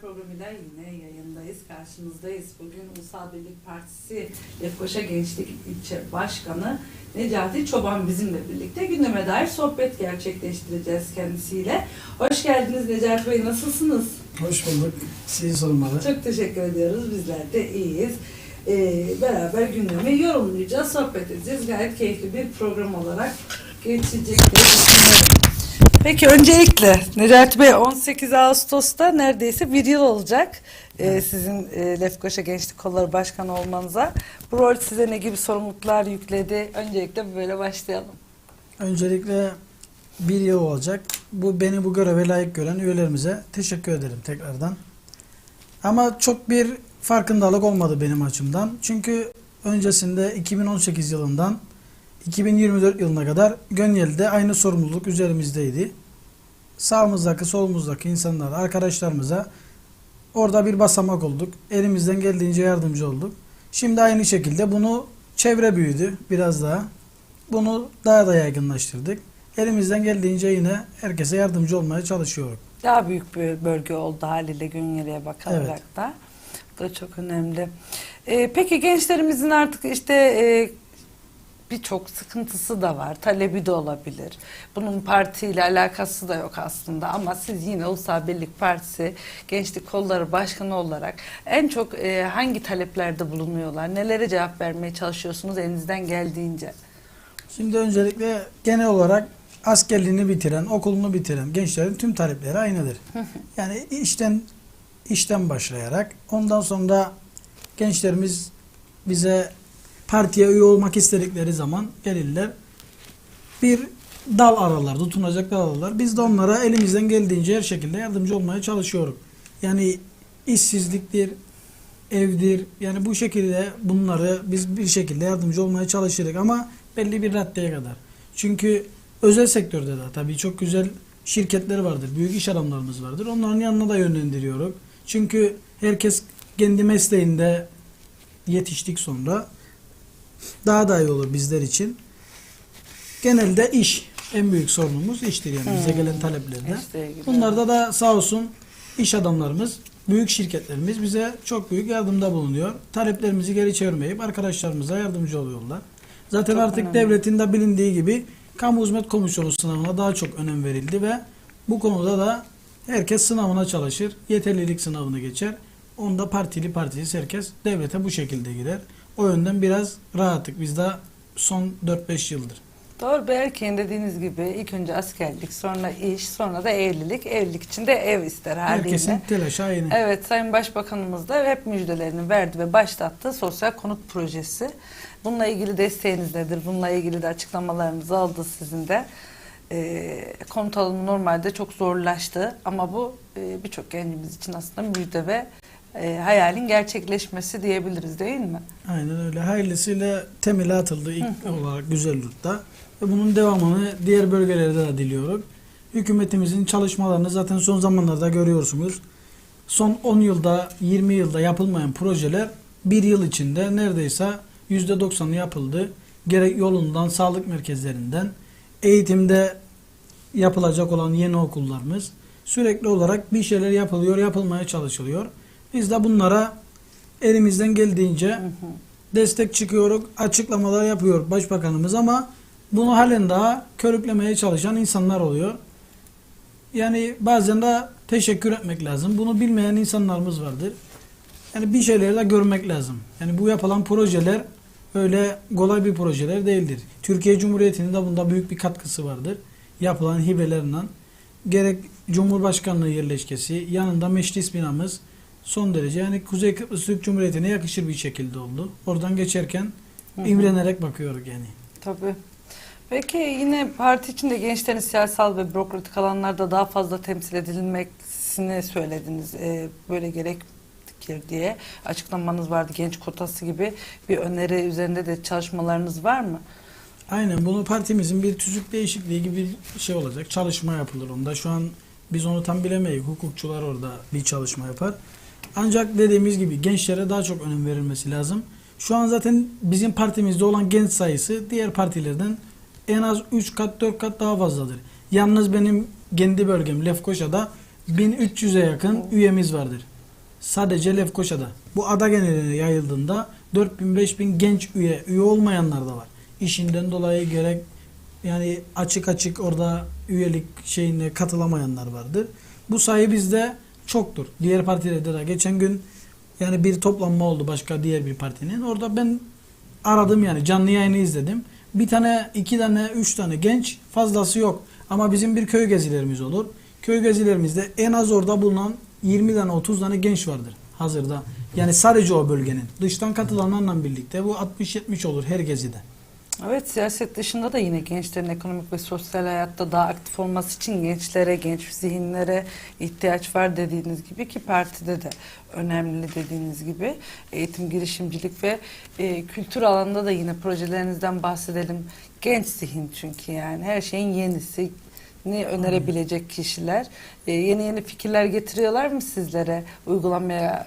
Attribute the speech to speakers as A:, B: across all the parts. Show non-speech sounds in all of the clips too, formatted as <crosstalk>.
A: desibel programıyla yine yayındayız, karşınızdayız. Bugün Ulusal Birlik Partisi Lefkoşa Gençlik İlçe Başkanı Necati Çoban bizimle birlikte gündeme dair sohbet gerçekleştireceğiz kendisiyle. Hoş geldiniz Necati Bey, nasılsınız?
B: Hoş bulduk. Sizi sormalı.
A: Çok teşekkür ediyoruz, bizler de iyiyiz. Ee, beraber gündemi yorumlayacağız, sohbet edeceğiz. Gayet keyifli bir program olarak geçecek diye düşünüyorum. Peki öncelikle Necati Bey 18 Ağustos'ta neredeyse bir yıl olacak e, sizin e, Lefkoşa Gençlik Kolları Başkanı olmanıza. Bu rol size ne gibi sorumluluklar yükledi? Öncelikle böyle başlayalım.
B: Öncelikle bir yıl olacak. Bu beni bu göreve layık gören üyelerimize teşekkür ederim tekrardan. Ama çok bir farkındalık olmadı benim açımdan. Çünkü öncesinde 2018 yılından 2024 yılına kadar Gönyeli'de aynı sorumluluk üzerimizdeydi. Sağımızdaki, solumuzdaki insanlar, arkadaşlarımıza orada bir basamak olduk. Elimizden geldiğince yardımcı olduk. Şimdi aynı şekilde bunu çevre büyüdü biraz daha. Bunu daha da yaygınlaştırdık. Elimizden geldiğince yine herkese yardımcı olmaya çalışıyoruz.
A: Daha büyük bir bölge oldu haliyle Gönyeli'ye bakarak
B: Evet.
A: da. Bu da çok önemli. Ee, peki gençlerimizin artık işte e, birçok sıkıntısı da var. Talebi de olabilir. Bunun partiyle alakası da yok aslında ama siz yine Ulusal Birlik Partisi Gençlik Kolları Başkanı olarak en çok e, hangi taleplerde bulunuyorlar? Nelere cevap vermeye çalışıyorsunuz elinizden geldiğince?
B: Şimdi öncelikle genel olarak askerliğini bitiren, okulunu bitiren gençlerin tüm talepleri aynıdır. Yani işten işten başlayarak ondan sonra gençlerimiz bize partiye üye olmak istedikleri zaman gelirler. Bir dal ararlar, tutunacak dal ararlar. Biz de onlara elimizden geldiğince her şekilde yardımcı olmaya çalışıyoruz. Yani işsizliktir, evdir. Yani bu şekilde bunları biz bir şekilde yardımcı olmaya çalışırız ama belli bir raddeye kadar. Çünkü özel sektörde de tabii çok güzel şirketler vardır, büyük iş adamlarımız vardır. Onların yanına da yönlendiriyoruz. Çünkü herkes kendi mesleğinde yetiştik sonra daha da iyi olur bizler için. Genelde iş. En büyük sorunumuz iştir yani bize
A: Hmm.
B: gelen taleplerde. Bunlarda da sağ olsun iş adamlarımız, büyük şirketlerimiz bize çok büyük yardımda bulunuyor. Taleplerimizi geri çevirmeyip arkadaşlarımıza yardımcı oluyorlar. Zaten
A: Çok
B: artık
A: önemli.
B: devletin de bilindiği gibi Kamu Hizmet Komisyonu sınavına daha çok önem verildi ve bu konuda da herkes sınavına çalışır. Yeterlilik sınavını geçer. Onda partili partisiz herkes devlete bu şekilde girer. O yönden biraz rahattık. Biz de son 4-5 yıldır.
A: Doğru Berke'nin dediğiniz gibi ilk önce askerlik, sonra iş, sonra da evlilik. Evlilik için de ev ister haliyle.
B: Herkesin telaşı aynı.
A: Evet Sayın Başbakanımız da hep müjdelerini verdi ve başlattı sosyal konut projesi. Bununla ilgili desteğiniz nedir? Bununla ilgili de açıklamalarınızı aldı sizin de. Ee, konut alımı normalde çok zorlaştı ama bu e, birçok gencimiz için aslında müjde ve e, hayalin gerçekleşmesi diyebiliriz değil mi?
B: Aynen öyle. Hayırlısıyla temeli atıldı ilk olarak Güzelyurt'ta. Ve bunun devamını diğer bölgelerde de diliyorum. Hükümetimizin çalışmalarını zaten son zamanlarda görüyorsunuz. Son 10 yılda, 20 yılda yapılmayan projeler bir yıl içinde neredeyse %90'ı yapıldı. Gerek yolundan, sağlık merkezlerinden, eğitimde yapılacak olan yeni okullarımız sürekli olarak bir şeyler yapılıyor, yapılmaya çalışılıyor. Biz de bunlara elimizden geldiğince destek çıkıyoruz, açıklamalar yapıyor başbakanımız ama bunu halen daha körüklemeye çalışan insanlar oluyor. Yani bazen de teşekkür etmek lazım. Bunu bilmeyen insanlarımız vardır. Yani bir şeyleri de görmek lazım. Yani bu yapılan projeler öyle kolay bir projeler değildir. Türkiye Cumhuriyeti'nin de bunda büyük bir katkısı vardır. Yapılan hibelerle gerek Cumhurbaşkanlığı yerleşkesi, yanında meclis binamız son derece yani Kuzey Kıbrıs Türk Cumhuriyeti'ne yakışır bir şekilde oldu. Oradan geçerken
A: Hı hı.
B: imrenerek bakıyoruz yani.
A: Tabii. Peki yine parti içinde gençlerin siyasal ve bürokratik alanlarda daha fazla temsil edilmesini söylediniz. Ee, böyle gerektir diye açıklamanız vardı. Genç kotası gibi bir öneri üzerinde de çalışmalarınız var mı?
B: Aynen bunu partimizin bir tüzük değişikliği gibi bir şey olacak. Çalışma yapılır onda. Şu an biz onu tam bilemeyiz. Hukukçular orada bir çalışma yapar. Ancak dediğimiz gibi gençlere daha çok önem verilmesi lazım. Şu an zaten bizim partimizde olan genç sayısı diğer partilerden en az 3 kat 4 kat daha fazladır. Yalnız benim kendi bölgem Lefkoşa'da 1300'e yakın üyemiz vardır. Sadece Lefkoşa'da. Bu ada geneline yayıldığında 4000-5000 genç üye, üye olmayanlar da var. İşinden dolayı gerek yani açık açık orada üyelik şeyine katılamayanlar vardır. Bu sayı bizde çoktur. Diğer partilerde de geçen gün yani bir toplanma oldu başka diğer bir partinin. Orada ben aradım yani canlı yayını izledim. Bir tane, iki tane, üç tane genç fazlası yok. Ama bizim bir köy gezilerimiz olur. Köy gezilerimizde en az orada bulunan 20 tane 30 tane genç vardır hazırda. Yani sadece o bölgenin. Dıştan katılanlarla birlikte bu 60-70 olur her gezide.
A: Evet siyaset dışında da yine gençlerin ekonomik ve sosyal hayatta daha aktif olması için gençlere, genç zihinlere ihtiyaç var dediğiniz gibi ki partide de önemli dediğiniz gibi. Eğitim, girişimcilik ve e, kültür alanında da yine projelerinizden bahsedelim. Genç zihin çünkü yani. Her şeyin yenisi ne önerebilecek kişiler. E, yeni yeni fikirler getiriyorlar mı sizlere? Uygulamaya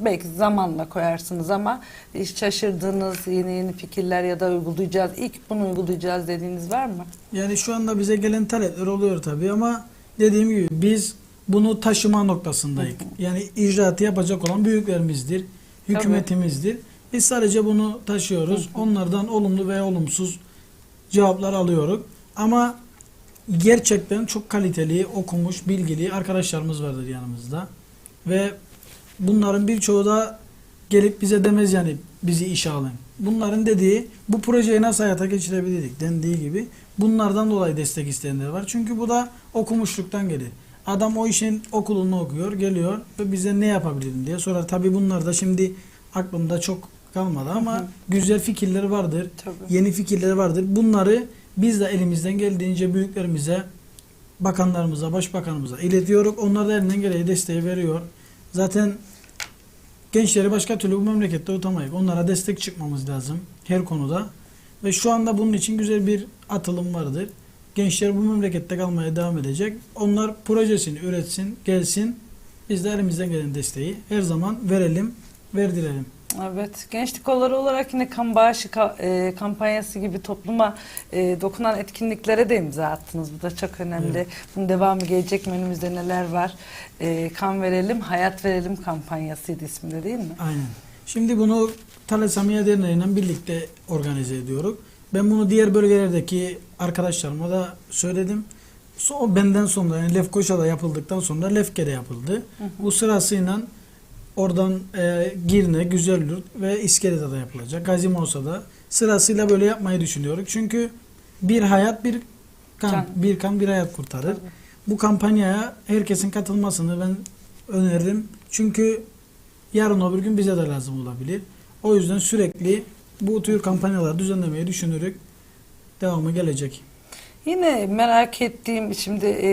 A: belki zamanla koyarsınız ama hiç şaşırdığınız yeni yeni fikirler ya da uygulayacağız ilk bunu uygulayacağız dediğiniz var mı?
B: Yani şu anda bize gelen talepler oluyor tabii ama dediğim gibi biz bunu taşıma noktasındayız. Yani icraatı yapacak olan büyüklerimizdir, hükümetimizdir. Biz sadece bunu taşıyoruz. Onlardan olumlu veya olumsuz cevaplar alıyoruz. Ama gerçekten çok kaliteli, okumuş, bilgili arkadaşlarımız vardır yanımızda. Ve bunların birçoğu da gelip bize demez yani bizi işe alın. Bunların dediği bu projeyi nasıl hayata geçirebilirdik dendiği gibi bunlardan dolayı destek isteyenler var. Çünkü bu da okumuşluktan gelir. Adam o işin okulunu okuyor, geliyor ve bize ne yapabilirim diye sorar. Tabii bunlar da şimdi aklımda çok kalmadı ama
A: Hı
B: güzel fikirleri vardır.
A: Tabii.
B: Yeni fikirleri vardır. Bunları biz de elimizden geldiğince büyüklerimize, bakanlarımıza, başbakanımıza iletiyoruz. Onlar da elinden geleni desteği veriyor. Zaten gençleri başka türlü bu memlekette tutamayız. Onlara destek çıkmamız lazım her konuda. Ve şu anda bunun için güzel bir atılım vardır. Gençler bu memlekette kalmaya devam edecek. Onlar projesini üretsin, gelsin. Biz de elimizden gelen desteği her zaman verelim, verdirelim.
A: Evet, gençlik kolları olarak yine kan bağışı ka- e, kampanyası gibi topluma e, dokunan etkinliklere de imza attınız. Bu da çok önemli.
B: Evet.
A: Bunun devamı gelecek mi? Önümüzde neler var? E, kan verelim, hayat verelim kampanyasıydı isminde değil mi?
B: Aynen. Şimdi bunu Talasamiye Derneği'yle birlikte organize ediyoruz. Ben bunu diğer bölgelerdeki arkadaşlarıma da söyledim. So, benden sonra yani Lefkoşa'da yapıldıktan sonra Lefke'de yapıldı. Bu sırasıyla oradan e, Girne, Güzelyurt ve İskele'de de yapılacak. Gazimosa'da sırasıyla böyle yapmayı düşünüyoruz. Çünkü bir hayat bir kan,
A: Can.
B: bir kan bir hayat kurtarır.
A: Tabii.
B: Bu kampanyaya herkesin katılmasını ben öneririm. Çünkü yarın öbür gün bize de lazım olabilir. O yüzden sürekli bu tür kampanyalar düzenlemeyi düşünürük. Devamı gelecek.
A: Yine merak ettiğim şimdi e,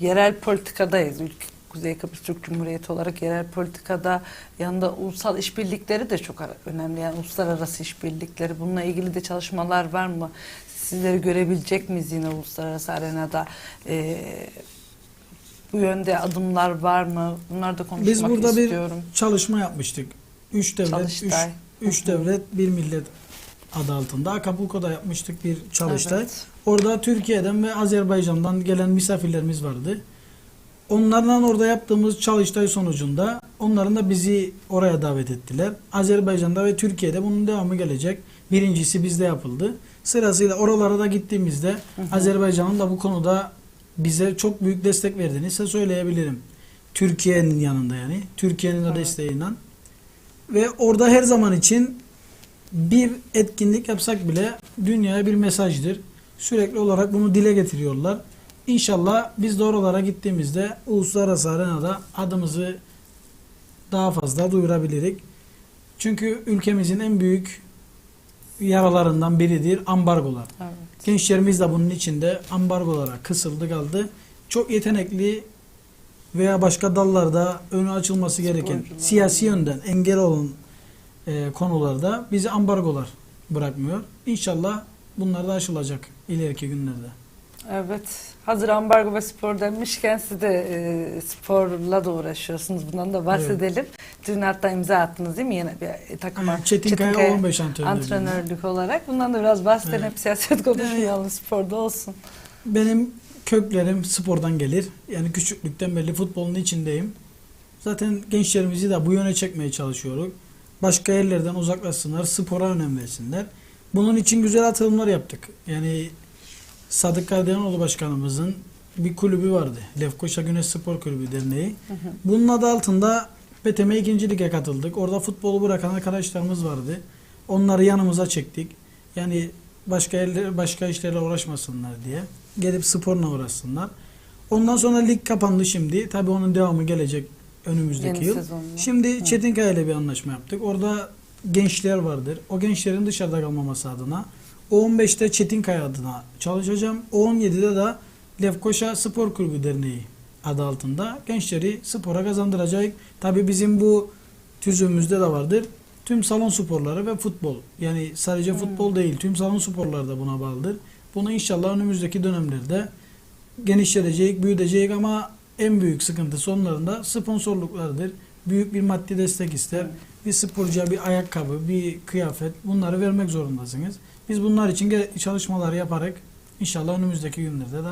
A: yerel politikadayız. Ülke, Kuzey Kıbrıs Türk Cumhuriyeti olarak yerel politikada yanında ulusal işbirlikleri de çok önemli. Yani uluslararası işbirlikleri. Bununla ilgili de çalışmalar var mı? Sizleri görebilecek miyiz yine uluslararası arenada? E, bu yönde adımlar var mı? Bunlar da konuşmak
B: Biz burada
A: istiyorum.
B: bir çalışma yapmıştık. Üç devlet, üç, üç devlet, bir millet adı altında. Acapulco'da yapmıştık bir çalıştay.
A: Evet.
B: Orada Türkiye'den ve Azerbaycan'dan gelen misafirlerimiz vardı. Onlarla orada yaptığımız çalıştay sonucunda onların da bizi oraya davet ettiler. Azerbaycan'da ve Türkiye'de bunun devamı gelecek. Birincisi bizde yapıldı. Sırasıyla oralara da gittiğimizde Azerbaycan'ın da bu konuda bize çok büyük destek verdiğini size söyleyebilirim. Türkiye'nin yanında yani. Türkiye'nin de
A: Evet.
B: desteğiyle. Ve orada her zaman için bir etkinlik yapsak bile dünyaya bir mesajdır. Sürekli olarak bunu dile getiriyorlar. İnşallah biz de oralara gittiğimizde uluslararası arenada adımızı daha fazla duyurabilirik. Çünkü ülkemizin en büyük yaralarından biridir ambargolar.
A: Evet.
B: Gençlerimiz de bunun içinde ambargolara kısıldı kaldı. Çok yetenekli veya başka dallarda önü açılması gereken
A: Sporcular.
B: siyasi yönden engel olan e, konularda bizi ambargolar bırakmıyor. İnşallah bunlar da aşılacak ileriki günlerde.
A: Evet. Hazır ambargo ve spor demişken siz de e, sporla da uğraşıyorsunuz. Bundan da bahsedelim. Dün hatta imza attınız değil mi yine bir takıma?
B: Evet, Çetinkaya
A: Çetinkaya
B: 15 antrenörlüğü.
A: antrenörlük olarak. Bundan da biraz bahsedelim.
B: Evet.
A: Hep siyaset konuşmayalım
B: Evet.
A: sporda olsun.
B: Benim köklerim spordan gelir. Yani küçüklükten beri futbolun içindeyim. Zaten gençlerimizi de bu yöne çekmeye çalışıyoruz. Başka yerlerden uzaklaşsınlar, spora önem versinler. Bunun için güzel atılımlar yaptık. Yani Sadık Kardiyanoğlu Başkanımızın bir kulübü vardı. Lefkoşa Güneş Spor Kulübü Derneği. Bunun adı altında BTM 2. Lig'e katıldık. Orada futbolu bırakan arkadaşlarımız vardı. Onları yanımıza çektik. Yani başka yerler, başka işlerle uğraşmasınlar diye. Gelip sporla uğraşsınlar. Ondan sonra lig kapandı şimdi. Tabii onun devamı gelecek önümüzdeki
A: Yeni
B: yıl.
A: sezonla.
B: Şimdi Çetinkaya ile bir anlaşma yaptık. Orada gençler vardır. O gençlerin dışarıda kalmaması adına o 15'te Çetinkaya adına çalışacağım. O 17'de de Lefkoşa Spor Kulübü Derneği adı altında gençleri spora kazandıracak. Tabii bizim bu tüzüğümüzde de vardır. Tüm salon sporları ve futbol. Yani sadece futbol değil, tüm salon sporları da buna bağlıdır. Bunu inşallah önümüzdeki dönemlerde genişletecek, büyütecek ama en büyük sıkıntı sonlarında sponsorluklardır. Büyük bir maddi destek ister. Bir sporcuya bir ayakkabı, bir kıyafet bunları vermek zorundasınız. Biz bunlar için çalışmalar yaparak inşallah önümüzdeki günlerde de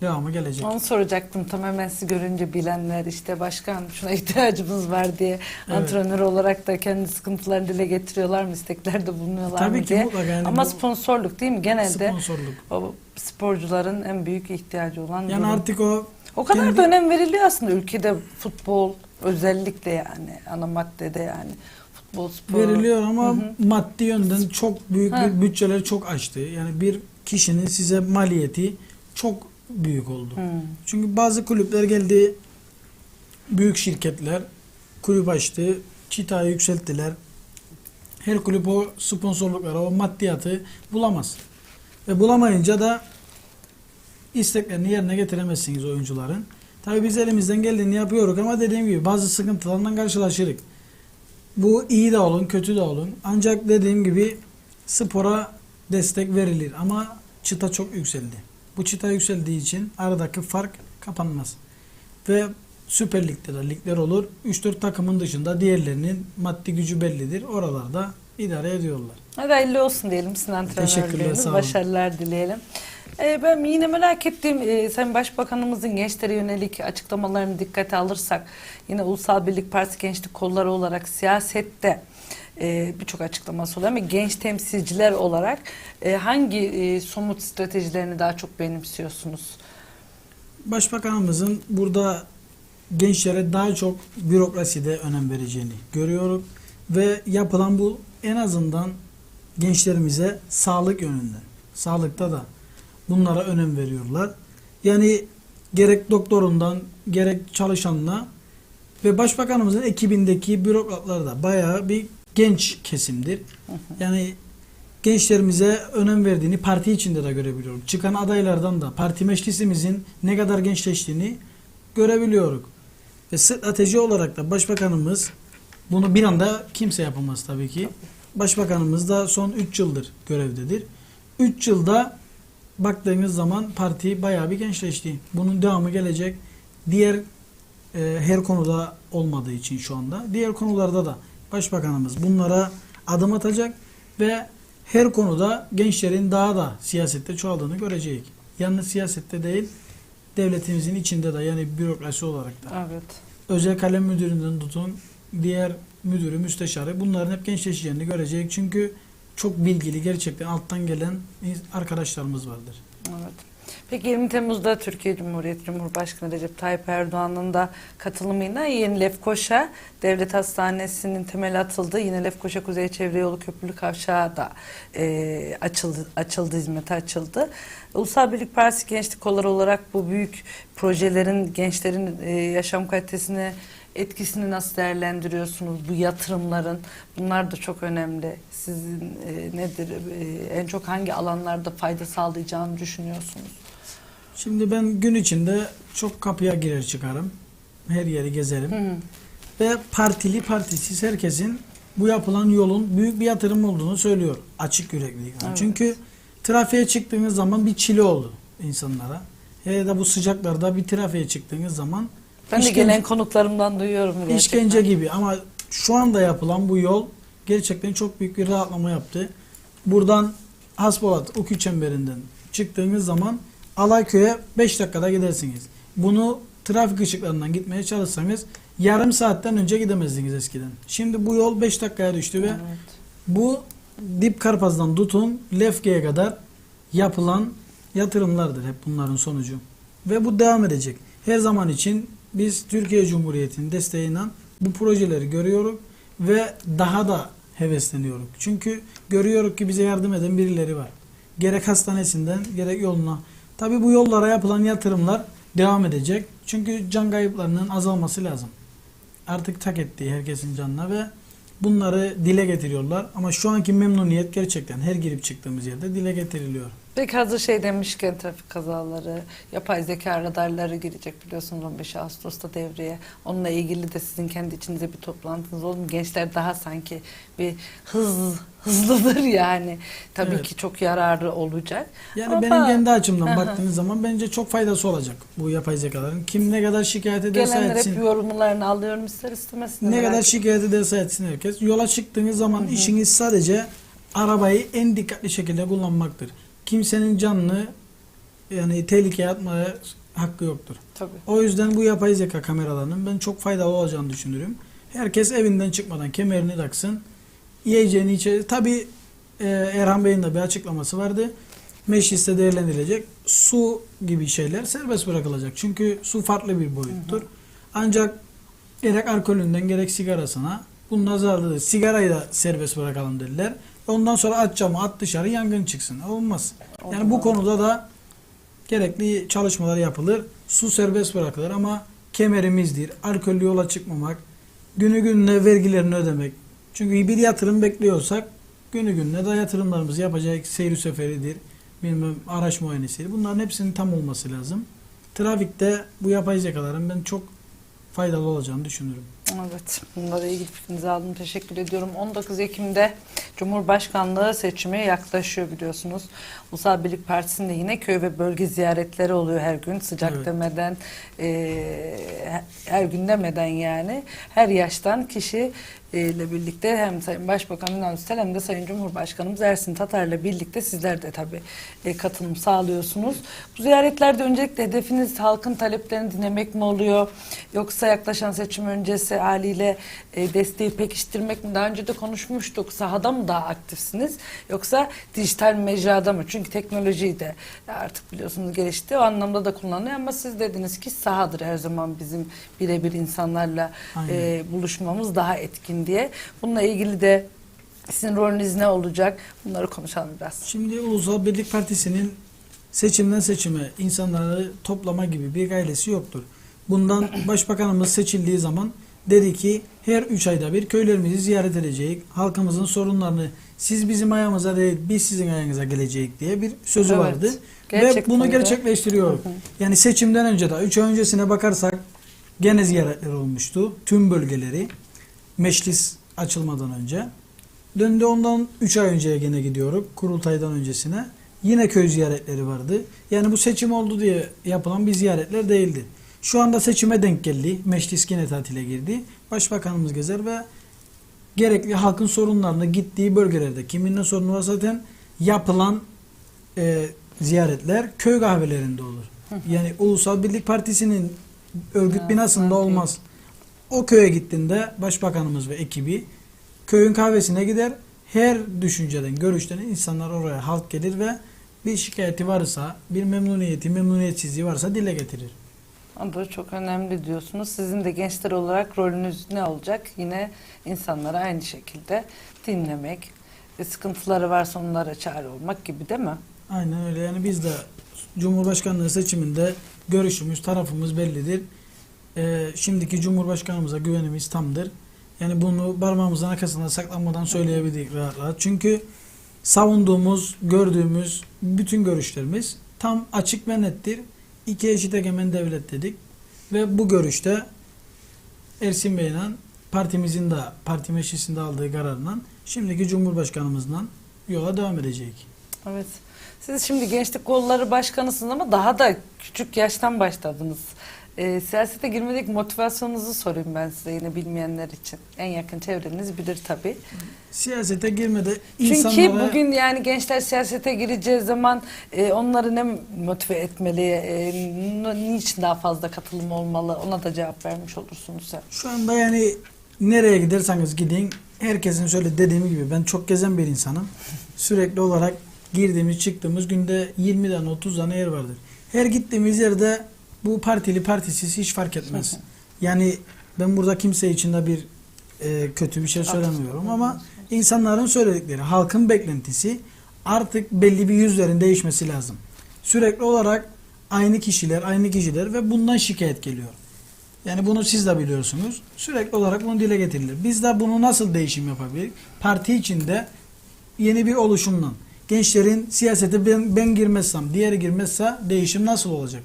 B: devamı gelecek.
A: Onu soracaktım tamamen sizi görünce bilenler işte başkan şuna <laughs> ihtiyacımız var diye
B: Evet.
A: antrenör olarak da kendi sıkıntılarını dile getiriyorlar mı isteklerde bulunuyorlar
B: Tabii
A: mı
B: ki
A: diye.
B: mutlaka yani
A: Ama sponsorluk değil mi genelde
B: sponsorluk.
A: o sporcuların en büyük ihtiyacı olan
B: Yani
A: durum.
B: artık o
A: o kadar
B: kendi-
A: da önem veriliyor aslında ülkede futbol özellikle yani ana maddede yani sporu.
B: veriliyor ama
A: Hı hı.
B: maddi yönden çok büyük
A: Ha.
B: bir bütçeler çok açtı. Yani bir kişinin size maliyeti çok büyük oldu.
A: Hı.
B: Çünkü bazı kulüpler geldi, büyük şirketler kulüp açtı, çıtayı yükselttiler. Her kulüp o sponsorlukları, o maddiyatı bulamaz. Ve bulamayınca da isteklerini yerine getiremezsiniz oyuncuların. Tabii biz elimizden geldiğini yapıyoruz ama dediğim gibi bazı sıkıntılarla karşılaşırız. Bu iyi de olun, kötü de olun. Ancak dediğim gibi spora destek verilir ama çıta çok yükseldi. Bu çıta yükseldiği için aradaki fark kapanmaz. Ve Süper Lig'de de ligler olur. 3-4 takımın dışında diğerlerinin maddi gücü bellidir. Oralarda idare ediyorlar.
A: Hadi hayırlı olsun diyelim
B: sağ olun.
A: Başarılar dileyelim. Ee, ben yine merak ettiğim, e, Sayın Başbakanımızın gençlere yönelik açıklamalarını dikkate alırsak, yine Ulusal Birlik Partisi Gençlik Kolları olarak siyasette e, birçok açıklaması oluyor ama genç temsilciler olarak e, hangi e, somut stratejilerini daha çok benimsiyorsunuz?
B: Başbakanımızın burada gençlere daha çok bürokraside önem vereceğini görüyorum. Ve yapılan bu en azından gençlerimize sağlık yönünden. Sağlıkta da bunlara önem veriyorlar. Yani gerek doktorundan gerek çalışanına ve başbakanımızın ekibindeki bürokratlar da bayağı bir genç kesimdir. Yani gençlerimize önem verdiğini parti içinde de görebiliyorum. Çıkan adaylardan da parti meclisimizin ne kadar gençleştiğini görebiliyoruz. Ve strateji olarak da başbakanımız bunu bir anda kimse yapamaz tabii ki. Başbakanımız da son 3 yıldır görevdedir. 3 yılda baktığınız zaman parti bayağı bir gençleşti. Bunun devamı gelecek. Diğer e, her konuda olmadığı için şu anda. Diğer konularda da başbakanımız bunlara adım atacak ve her konuda gençlerin daha da siyasette çoğaldığını görecek. Yalnız siyasette değil, devletimizin içinde de yani bürokrasi olarak da.
A: Evet.
B: Özel kalem müdüründen tutun, diğer müdürü, müsteşarı bunların hep gençleşeceğini görecek. Çünkü çok bilgili, gerçekten alttan gelen arkadaşlarımız vardır.
A: Evet. Peki 20 Temmuz'da Türkiye Cumhuriyeti Cumhurbaşkanı Recep Tayyip Erdoğan'ın da katılımıyla yeni Lefkoşa Devlet Hastanesi'nin temeli atıldı. Yine Lefkoşa Kuzey Çevre Yolu Köprülü Kavşağı da e, açıldı, açıldı, hizmete açıldı. Ulusal Birlik Partisi Gençlik Kolları olarak bu büyük projelerin gençlerin e, yaşam kalitesine etkisini nasıl değerlendiriyorsunuz? Bu yatırımların bunlar da çok önemli. Sizin e, nedir? E, en çok hangi alanlarda fayda sağlayacağını düşünüyorsunuz?
B: Şimdi ben gün içinde çok kapıya girer çıkarım. Her yeri gezerim.
A: Hı hı.
B: Ve partili partisiz herkesin bu yapılan yolun büyük bir yatırım olduğunu söylüyor. Açık yüreklilikle.
A: Evet.
B: Çünkü trafiğe çıktığınız zaman bir çile oldu insanlara. Hele de bu sıcaklarda bir trafiğe çıktığınız zaman
A: Ben de
B: işkence-
A: gelen konuklarımdan duyuyorum gerçekten.
B: işkence gibi ama şu anda yapılan bu yol gerçekten çok büyük bir rahatlama yaptı. Buradan Haspolat Ukü çemberinden çıktığınız zaman Alayköy'e 5 dakikada gidersiniz. Bunu trafik ışıklarından gitmeye çalışsanız yarım saatten önce gidemezdiniz eskiden. Şimdi bu yol 5 dakikaya düştü ve
A: Evet.
B: bu Dip Karpaz'dan tutun Lefke'ye kadar yapılan yatırımlardır hep bunların sonucu. Ve bu devam edecek. Her zaman için biz Türkiye Cumhuriyeti'nin desteğiyle bu projeleri görüyoruz ve daha da hevesleniyoruz. Çünkü görüyoruz ki bize yardım eden birileri var. Gerek hastanesinden gerek yoluna. Tabi bu yollara yapılan yatırımlar devam edecek. Çünkü can kayıplarının azalması lazım. Artık tak ettiği herkesin canına ve bunları dile getiriyorlar. Ama şu anki memnuniyet gerçekten her girip çıktığımız yerde dile getiriliyor.
A: Peki hazır şey demişken trafik kazaları, yapay zeka radarları girecek biliyorsunuz 15 Ağustos'ta devreye. Onunla ilgili de sizin kendi içinize bir toplantınız oldu mu? Gençler daha sanki bir hız hızlıdır yani. Tabii
B: Evet.
A: ki çok yararlı olacak.
B: Yani
A: Ama
B: benim kendi açımdan baktığınız zaman bence çok faydası olacak bu yapay zekaların. Kim ne kadar şikayet ederse
A: gelenler
B: etsin.
A: hep yorumlarını alıyorum ister istemez.
B: Ne kadar şikayet ederse etsin herkes. Yola çıktığınız zaman işiniz sadece arabayı en dikkatli şekilde kullanmaktır. Kimsenin canını yani tehlikeye atmaya hakkı yoktur.
A: Tabii.
B: O yüzden bu yapay zeka kameralarının ben çok faydalı olacağını düşünüyorum. Herkes evinden çıkmadan kemerini taksın. Yiyeceğini içe Tabi Erhan Bey'in de bir açıklaması vardı. Mecliste değerlendirilecek. Su gibi şeyler serbest bırakılacak. Çünkü su farklı bir boyuttur. Ancak gerek alkolünden gerek sigarasına bunun zararlıdır. Sigarayı da serbest bırakalım dediler. Ondan sonra at camı at dışarı yangın çıksın. Olmaz. Yani bu konuda da gerekli çalışmalar yapılır. Su serbest bırakılır ama kemerimizdir. Alkollü yola çıkmamak, günü gününe vergilerini ödemek. Çünkü bir yatırım bekliyorsak günü gününe de yatırımlarımızı yapacak seyir seferidir, bilmem araç muayenesidir. Bunların hepsinin tam olması lazım. Trafikte bu yapay zekaların ben çok faydalı olacağını düşünüyorum.
A: Evet, bunlara ilgili fikrinizi aldım. Teşekkür ediyorum. 19 Ekim'de Cumhurbaşkanlığı seçimi yaklaşıyor biliyorsunuz. Ulusal Birlik Partisi'nde yine köy ve bölge ziyaretleri oluyor her gün. Sıcak
B: Evet.
A: demeden, e, her gün demeden yani. Her yaştan kişi e, ile birlikte hem Sayın Başbakan Ünal Üstel hem de Sayın Cumhurbaşkanımız Ersin Tatar'la birlikte sizler de tabii e, katılım sağlıyorsunuz. Bu ziyaretlerde öncelikle hedefiniz halkın taleplerini dinlemek mi oluyor? Yoksa yaklaşan seçim öncesi haliyle e, desteği pekiştirmek mi? Daha önce de konuşmuştuk. Sahada mı daha aktifsiniz? Yoksa dijital mecrada mı? Çünkü teknoloji de artık biliyorsunuz gelişti. O anlamda da kullanılıyor ama siz dediniz ki sahadır her zaman bizim birebir insanlarla
B: Aynen.
A: e, buluşmamız daha etkin diye. Bununla ilgili de sizin rolünüz ne olacak? Bunları konuşalım biraz.
B: Şimdi Ulusal Birlik Partisi'nin seçimden seçime insanları toplama gibi bir gayresi yoktur. Bundan <clears throat> başbakanımız seçildiği zaman dedi ki her üç ayda bir köylerimizi ziyaret edecek, halkımızın sorunlarını siz bizim ayağımıza değil biz sizin ayağınıza gelecek diye bir sözü
A: Evet,
B: vardı. Ve
A: gerçekten
B: bunu
A: de.
B: gerçekleştiriyor.
A: Hı hı.
B: Yani seçimden önce de 3 ay öncesine bakarsak gene ziyaretler olmuştu. Tüm bölgeleri meclis açılmadan önce. Döndü ondan 3 ay önceye gene gidiyoruz. Kurultaydan öncesine. Yine köy ziyaretleri vardı. Yani bu seçim oldu diye yapılan bir ziyaretler değildi. Şu anda seçime denk geldi. Meclis yine tatile girdi. Başbakanımız gezer ve gerekli halkın sorunlarını gittiği bölgelerde kimin ne sorunu var zaten yapılan e, ziyaretler köy kahvelerinde olur. Yani Ulusal Birlik Partisi'nin örgüt
A: Ha,
B: binasında
A: sanki.
B: olmaz. O köye gittiğinde başbakanımız ve ekibi köyün kahvesine gider. Her düşünceden, görüşten insanlar oraya halk gelir ve bir şikayeti varsa, bir memnuniyeti, memnuniyetsizliği varsa dile getirir.
A: Da çok önemli diyorsunuz. Sizin de gençler olarak rolünüz ne olacak? Yine insanlara aynı şekilde dinlemek, ve sıkıntıları varsa onlara çare olmak gibi değil mi?
B: Aynen öyle. Yani biz de Cumhurbaşkanlığı seçiminde görüşümüz, tarafımız bellidir. Ee, şimdiki Cumhurbaşkanımıza güvenimiz tamdır. Yani bunu parmağımızın arkasında saklanmadan söyleyebildik rahat rahat. Çünkü savunduğumuz, gördüğümüz bütün görüşlerimiz tam açık ve nettir. İki eşit egemen devlet dedik. Ve bu görüşte Ersin Bey'le partimizin de parti meclisinde aldığı kararla şimdiki Cumhurbaşkanımızla yola devam edecek.
A: Evet. Siz şimdi Gençlik Kolları Başkanısınız ama daha da küçük yaştan başladınız E, siyasete girmedeki motivasyonunuzu sorayım ben size yine bilmeyenler için. En yakın çevreniz bilir tabii.
B: Siyasete girmede
A: Çünkü
B: insanlara
A: bugün yani gençler siyasete gireceği zaman e, onları ne motive etmeli, e, niçin daha fazla katılım olmalı ona da cevap vermiş olursunuz sen.
B: şu anda yani nereye giderseniz gidin herkesin şöyle dediğim gibi ben çok gezen bir insanım. <laughs> Sürekli olarak girdiğimiz çıktığımız günde 20 tane 30 tane yer vardır. Her gittiğimiz yerde bu partili partisiz hiç fark etmez. Yani ben burada kimse için de bir e, kötü bir şey söylemiyorum ama insanların söyledikleri, halkın beklentisi artık belli bir yüzlerin değişmesi lazım. Sürekli olarak aynı kişiler, aynı kişiler ve bundan şikayet geliyor. Yani bunu siz de biliyorsunuz. Sürekli olarak bunu dile getirilir. Biz de bunu nasıl değişim yapabiliriz? Parti içinde yeni bir oluşumla gençlerin siyasete ben, ben girmezsem, diğeri girmezse değişim nasıl olacak?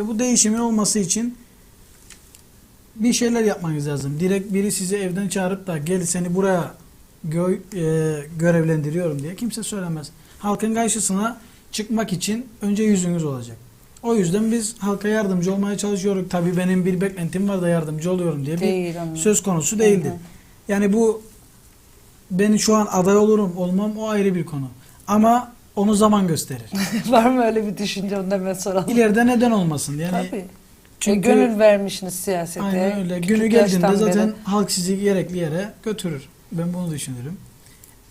B: Ve bu değişimin olması için bir şeyler yapmanız lazım. Direkt biri sizi evden çağırıp da gel seni buraya gö- e, görevlendiriyorum diye kimse söylemez. Halkın karşısına çıkmak için önce yüzünüz olacak. O yüzden biz halka yardımcı olmaya çalışıyoruz. Tabii benim bir beklentim var da yardımcı oluyorum diye bir
A: Değil
B: söz konusu.
A: Hı hı.
B: Yani bu ben şu an aday olurum olmam o ayrı bir konu. Ama onu zaman gösterir. <laughs>
A: Var mı öyle bir düşünce onu hemen soralım.
B: İleride neden olmasın? Yani
A: Tabii.
B: çünkü
A: E, gönül vermişsiniz siyasete.
B: aynen öyle.
A: Küçük
B: Günü geldiğinde zaten
A: beri.
B: halk sizi gerekli yere götürür. Ben bunu düşünürüm.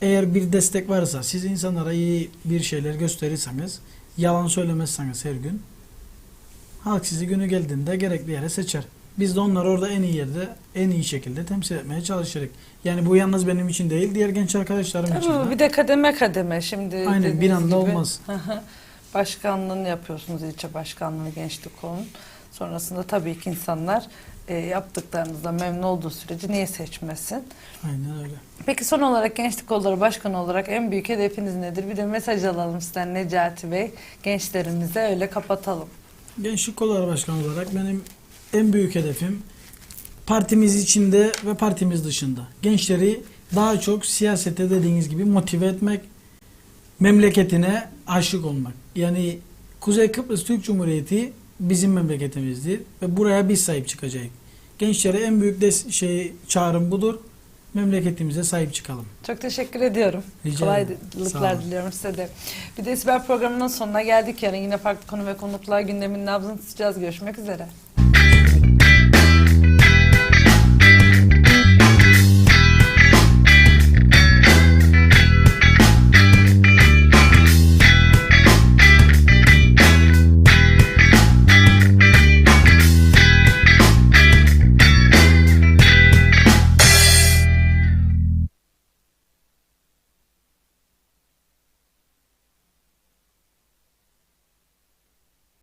B: Eğer bir destek varsa, siz insanlara iyi bir şeyler gösterirseniz, yalan söylemezseniz her gün, halk sizi günü geldiğinde gerekli yere seçer. Biz de onları orada en iyi yerde, en iyi şekilde temsil etmeye çalışırız. Yani bu yalnız benim için değil, diğer genç arkadaşlarım için
A: Tabii
B: de.
A: bir de kademe kademe şimdi.
B: Aynen, bir anda
A: gibi.
B: olmaz.
A: Başkanlığını yapıyorsunuz ilçe başkanlığı gençlik kolun. Sonrasında tabii ki insanlar e, yaptıklarınızda memnun olduğu sürece niye seçmesin?
B: Aynen öyle.
A: Peki son olarak gençlik kolları başkanı olarak en büyük hedefiniz nedir? Bir de mesaj alalım sizden Necati Bey. Gençlerimize öyle kapatalım.
B: Gençlik Kolları Başkanı olarak benim en büyük hedefim partimiz içinde ve partimiz dışında gençleri daha çok siyasete dediğiniz gibi motive etmek, memleketine aşık olmak. Yani Kuzey Kıbrıs Türk Cumhuriyeti bizim memleketimizdir ve buraya biz sahip çıkacağız. Gençlere en büyük des- şey çağrım budur. Memleketimize sahip çıkalım.
A: Çok teşekkür ediyorum.
B: Rica
A: Kolaylıklar diliyorum size de. Bir de İsber programının sonuna geldik. Yarın yine farklı konu ve konuklar gündemin nabzını tutacağız. Görüşmek üzere.